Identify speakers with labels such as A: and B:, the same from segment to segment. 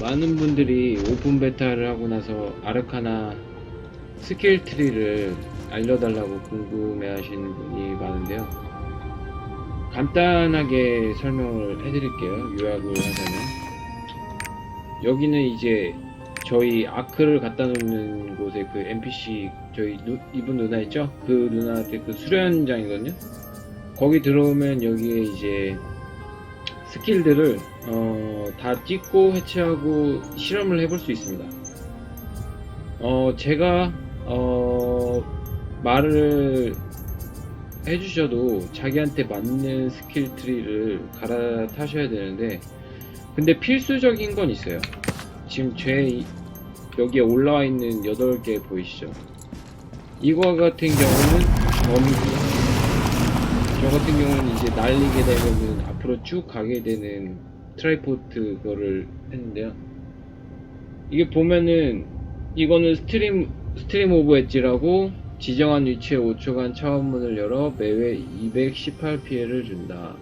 A: 많은 분들이 오픈 베타를 하고 나서 아르카나 스킬 트리를 알려달라고 궁금해 하시는 분이 많은데요. 간단하게 설명을 해드릴게요. 요약을 하자면. 여기는 이제 저희 아크를 갖다 놓는 곳에 그 NPC 저희 누, 이분 누나 있죠? 그 누나한테 그 수련장이거든요. 거기 들어오면 여기에 이제 스킬들을 어, 다 찍고 해체하고 실험을 해볼 수 있습니다. 어, 제가 어, 말을 해주셔도 자기한테 맞는 스킬 트리를 갈아타셔야 되는데 근데 필수적인 건 있어요. 지금 제 이- 여기에 올라와 있는 8개 보이시죠? 이거 같은 경우는 범위 저 같은 경우는 이제 날리게 되면은 앞으로 쭉 가게 되는 트라이포트 그거를 했는데요. 이게 보면은 이거는 스트림 스트림 오브 엣지라고 지정한 위치에 5초간 차원문을 열어 매회 218 피해를 준다.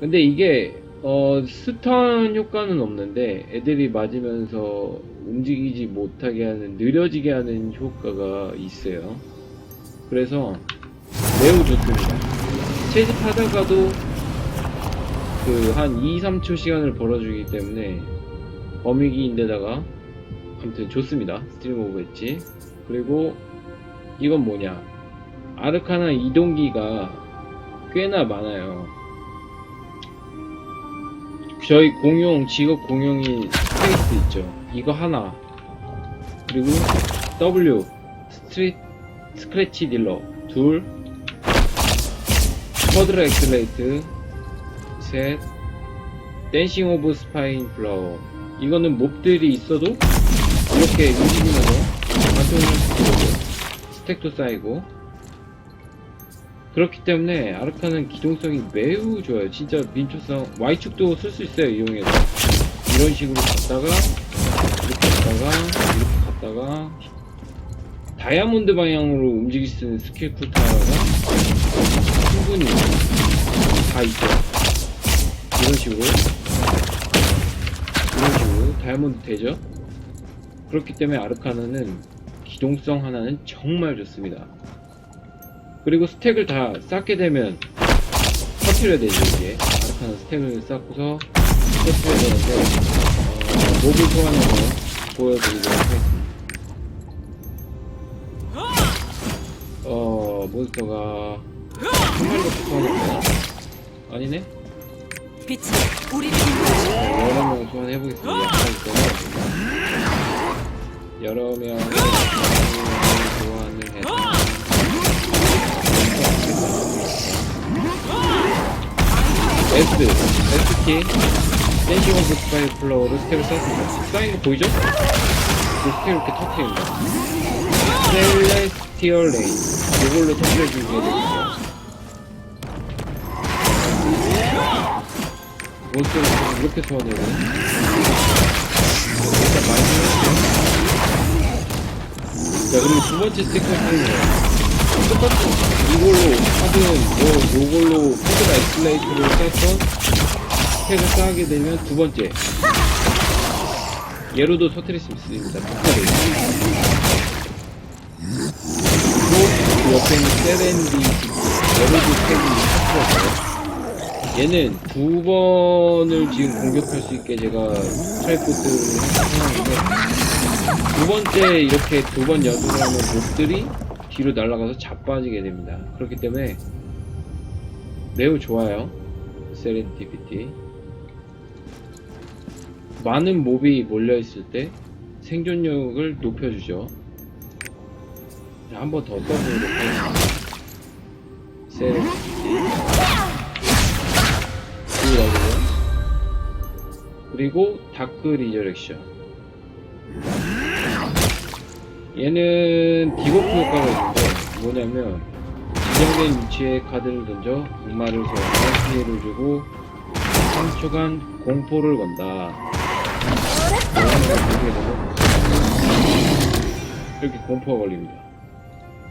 A: 근데 이게 어 스턴 효과는 없는데 애들이 맞으면서 움직이지 못하게 하는 느려지게 하는 효과가 있어요. 그래서 매우 좋습니다. 채집하다가도 그 한 2, 3초 시간을 벌어주기 때문에 범위기인데다가 아무튼 좋습니다. 스트림 오브 엣지. 그리고 이건 뭐냐. 아르카나 이동기가 꽤나 많아요. 저희 공용, 직업 공용인 스페이스 있죠. 이거 하나. 그리고 W, 스트릿, 스크래치 딜러 둘. 쿼드라 엑셀레이트 셋. 댄싱 오브 스파인 플라워. 이거는 몹들이 있어도 이렇게 움직이면서 반동을 있거든요. 스택도 쌓이고. 그렇기 때문에 아르카는 기동성이 매우 좋아요. 진짜 민초성 Y축도 쓸 수 있어요. 이용해서 이런 식으로 갔다가 이렇게 갔다가 이렇게 갔다가 다이아몬드 방향으로 움직일 수 있는 스킬 쿠타가 충분히 다 있죠. 이런 식으로 이런 식으로 다이아몬드 되죠. 그렇기 때문에 아르카나는 기동성 하나는 정말 좋습니다. 그리고 스택을 다 쌓게 되면 터트려야 되죠 이게 아르카나 스택을 쌓고서 터트려야 되는데 어, 몹을 소환해서 보여드리도록 하겠습니다 몬스터가 한 마리밖에 소환했나요? 아니네?
B: 빛이 우리를 인도하시
A: 여러 명 소환해보겠습니다 여러 명을 소환을 해서 S, S키, 댄싱 오브 스파이 플로어로 스텝을 쌓습니다. 쌓인 거 보이죠? 그 스텝 이렇게 터트립니다. 셀레스티얼 레인. 이걸로 터트려주게 되겠죠. 몬스터를 지금 이렇게 소환해요. 일단 많이 소환했죠. 자, 그리고 두 번째 스택 터트리는 똑같은 이걸로 하든 뭐 요걸로 코드나 엑슬레이트를 쌓던 스택을 쌓게 되면 두 번째 얘로도 터트릴 수 있습니다. 그리고 그 옆에 있는 세렌디 얘로도 스택이 터트려져요. 얘는 두 번을 지금 공격할 수 있게 제가 트라이포트를 해놨는데 두 번째 이렇게 두 번 연속을 하면 몹들이 뒤로 날아가서 자빠지게 됩니다. 그렇기 때문에 매우 좋아요. 세렌티비티. 많은 몹이 몰려있을 때 생존력을 높여주죠. 한 번 더 써보도록 하겠습니다. 세렌티비티. 그리고 다크 리저렉션. 얘는 디버프 효과가 있는데 뭐냐면 지정된 위치에 카드를 던져 악마를 세워서 피해를 주고 3초간 공포를 건다. 이렇게 공포가 걸립니다.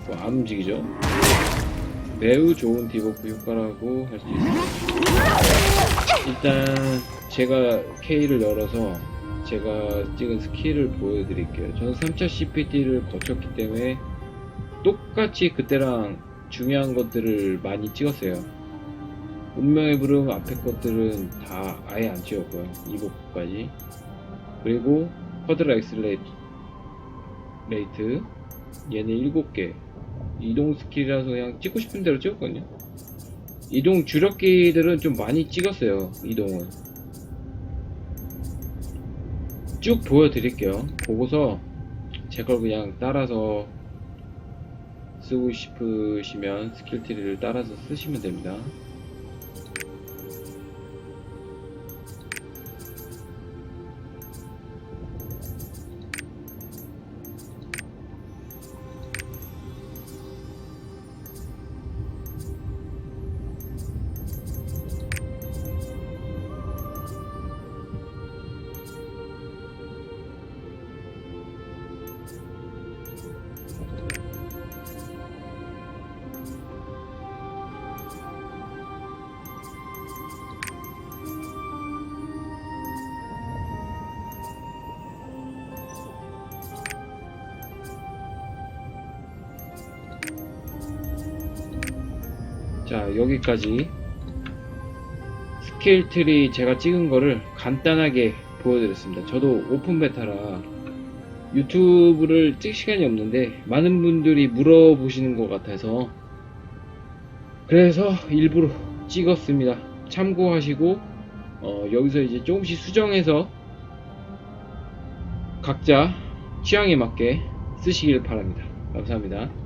A: 뭐안 움직이죠? 매우 좋은 디버프 효과라고 할 수 있습니다. 일단 제가 K를 열어서 제가 찍은 스킬을 보여드릴게요. 저는 3차 CPT를 거쳤기 때문에 똑같이 그때랑 중요한 것들을 많이 찍었어요. 운명의 부름 앞에 것들은 다 아예 안 찍었고요. 이복까지. 그리고 쿼드라 엑슬레이트 레이트 얘는 7개 이동 스킬이라서 그냥 찍고 싶은 대로 찍었거든요. 이동 주력기들은 좀 많이 찍었어요. 이동은. 쭉 보여드릴게요. 보고서 제 걸 그냥 따라서 쓰고 싶으시면 스킬 트리를 따라서 쓰시면 됩니다. 자, 여기까지 스킬 트리 제가 찍은 거를 간단하게 보여드렸습니다. 저도 오픈 베타라 유튜브를 찍을 시간이 없는데 많은 분들이 물어보시는 것 같아서 그래서 일부러 찍었습니다. 참고하시고 어, 여기서 이제 조금씩 수정해서 각자 취향에 맞게 쓰시길 바랍니다. 감사합니다.